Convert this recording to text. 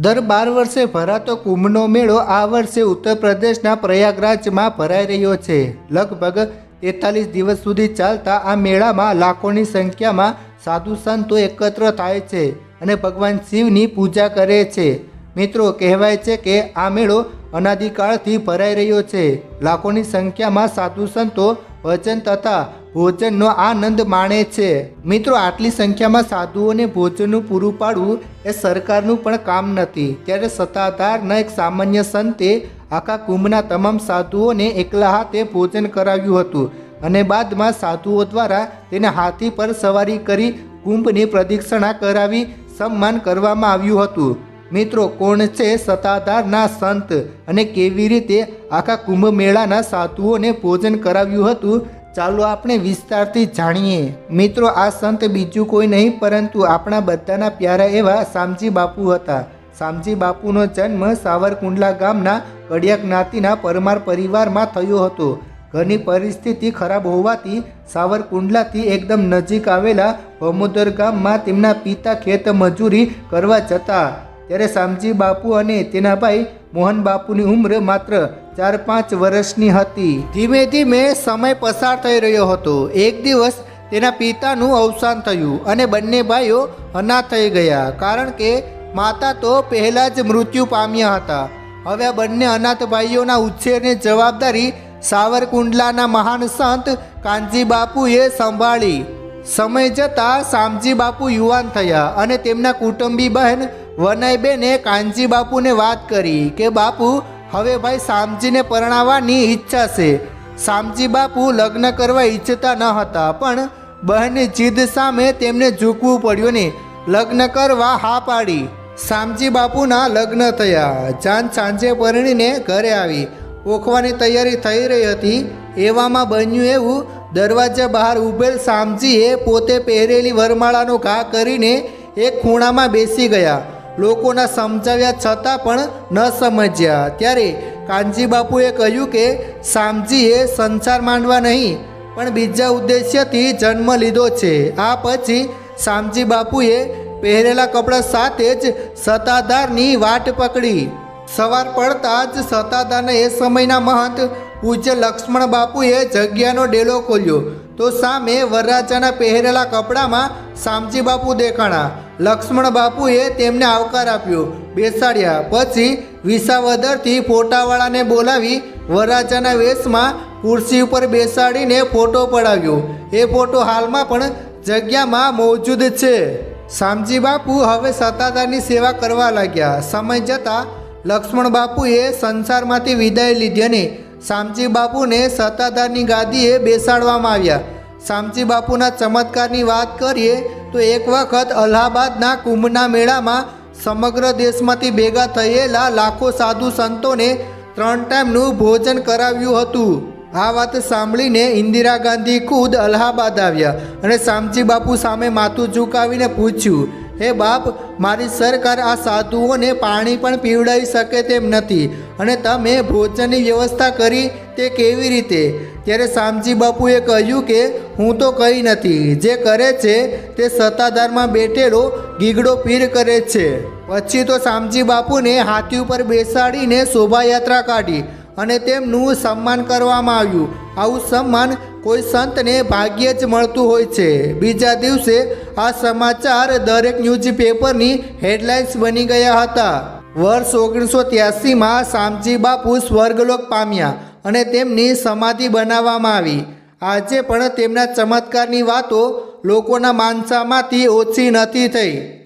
દર બાર વર્ષે ભરાતો કુંભનો મેળો આ વર્ષે ઉત્તર પ્રદેશના પ્રયાગરાજમાં ભરાઈ રહ્યો છે. લગભગ તેતાલીસ દિવસ સુધી ચાલતા આ મેળામાં લાખોની સંખ્યામાં સાધુ સંતો એકત્ર થાય છે અને ભગવાન શિવની પૂજા કરે છે. મિત્રો, કહેવાય છે કે આ મેળો અનાદિકાળથી ભરાઈ રહ્યો છે. લાખોની સંખ્યામાં સાધુ સંતો ભજન તથા ભોજનનો આનંદ માણે છે. મિત્રો, આટલી સંખ્યામાં સાધુઓને ભોજનનું પૂરું પાડવું એ સરકારનું પણ કામ નથી. ત્યારે સત્તાધારના એક સામાન્ય સંતે આખા કુંભના તમામ સાધુઓને એકલા હાથે ભોજન કરાવ્યું હતું અને બાદમાં સાધુઓ દ્વારા તેને હાથી પર સવારી કરી કુંભની પ્રદક્ષિણા કરાવી સન્માન કરવામાં આવ્યું હતું. મિત્રો, કોણ છે સત્તાધારના સંત? અને કેવી રીતે આખા કુંભ મેળાના સાધુઓને ભોજન કરાવ્યું હતું? ચાલો આપણે વિસ્તારથી જાણીએ. મિત્રો, આ સંત બીજું કોઈ નહીં, પરંતુ આપણા બધાના પ્યારા એવા શામજી બાપુ હતા. શામજી બાપુનો જન્મ સાવરકુંડલા ગામના કડિયા જ્ઞાતિના પરમાર પરિવારમાં થયો હતો. ઘરની પરિસ્થિતિ ખરાબ હોવાથી સાવરકુંડલાથી એકદમ નજીક આવેલા ભમોદર ગામમાં તેમના પિતા ખેત મજૂરી કરવા જતા. ત્યારે શામજી બાપુ અને તેના ભાઈ મોહન બાપુની ઉંમર માત્ર ચાર પાંચ વર્ષની હતી. ધીમે ધીમે સમય પસાર થઈ રહ્યો હતો. એક દિવસ તેના પિતાનું અવસાન થયું અને બંને ભાઈઓ અનાથ થઈ ગયા કારણ કે માતા તો પહેલાં જ મૃત્યુ પામ્યા હતા. હવે આ બંને અનાથ ભાઈઓના ઉછેરની જવાબદારી સાવરકુંડલાના મહાન સંત કાનજી બાપુએ સંભાળી. સમય જતાં શામજી બાપુ યુવાન થયા અને તેમના કુટુંબી બહેન વનયબેને કાનજી બાપુને વાત કરી કે, બાપુ, હવે ભાઈ શામજીને પરણાવવાની ઈચ્છા છે. શામજી બાપુ લગ્ન કરવા ઈચ્છતા ન હતા, પણ બહેનની જીદ સામે તેમને ઝૂકવું પડ્યું ને લગ્ન કરવા હા પાડી. શામજી બાપુના લગ્ન થયા. જાન સાંજે પરણીને ઘરે આવી. ઓખવાની તૈયારી થઈ રહી હતી. એવામાં બન્યું એવું, દરવાજા બહાર ઊભેલ શામજીએ પોતે પહેરેલી વરમાળાનો ઘા કરીને એક ખૂણામાં બેસી ગયા. લોકોના સમજાવ્યા છતાં પણ ન સમજ્યા. ત્યારે કાનજી બાપુએ કહ્યું કે શામજીએ સંસાર માંડવા નહીં, પણ બીજા ઉદ્દેશ્યથી જન્મ લીધો છે. આ પછી શામજી બાપુએ પહેરેલા કપડાં સાથે જ સત્તાધારની વાટ પકડી. સવાર પડતા જ સત્તાધારના એ સમયના મહંત પૂજ્ય લક્ષ્મણ બાપુએ જગ્યાનો ડેલો ખોલ્યો. તો સામે વરરાજાના પહેરેલા કપડામાં શામજી બાપુ દેખાણા. લક્ષ્મણ બાપુએ તેમને આવકાર આપ્યો. બેસાડ્યા. પછી વિસાવદરથી ફોટાવાળાને બોલાવી વરાજાના વેશમાં ખુરશી ઉપર બેસાડીને ફોટો પડાવ્યો. એ ફોટો હાલમાં પણ જગ્યામાં મોજૂદ છે. શામજી બાપુ હવે સત્તાધારની સેવા કરવા લાગ્યા. સમય જતાં લક્ષ્મણ બાપુએ સંસારમાંથી વિદાય લીધી અને શામજી બાપુને સત્તાધારની ગાદીએ બેસાડવામાં આવ્યા. શામજી બાપુના ચમત્કારની વાત કરીએ તો એક વખત અલ્હાબાદના કુંભના મેળામાં સમગ્ર દેશમાંથી ભેગા થયેલા લાખો સાધુ સંતોને ત્રણ ટાઈમનું ભોજન કરાવ્યું હતું. આ વાત સાંભળીને ઇન્દિરા ગાંધી ખુદ અલ્હાબાદ આવ્યા અને શામજી બાપુ સામે માથું ઝુકાવીને પૂછ્યું, હે બાપ, મારી સરકાર આ સાધુઓને પાણી પણ પીવડાવી શકે તેમ નથી અને તમે ભોજનની વ્યવસ્થા કરી તે કેવી રીતે? ત્યારે શામજી બાપુએ કહ્યું કે, હું તો કંઈ નથી. જે કરે છે તે સત્તાધારમાં બેઠેલો ગીગડો પીર કરે છે. પછી તો શામજી બાપુને હાથી ઉપર બેસાડીને શોભાયાત્રા કાઢી અને તેમનું સન્માન કરવામાં આવ્યું. આવું સન્માન કોઈ સંતને ભાગ્યે જ મળતું હોય છે. બીજા દિવસે આ સમાચાર દરેક ન્યૂઝપેપરની હેડલાઇન્સ બની ગયા હતા. વર્ષ ઓગણીસો ત્યાસીમાં શામજી બાપુ સ્વર્ગલોક પામ્યા. અને તેમની સમાધિ બનાવવામાં આવી. આજે પણ તેમના ચમત્કારની વાતો લોકોના માનસામાંથી ઓછી નથી થઈ.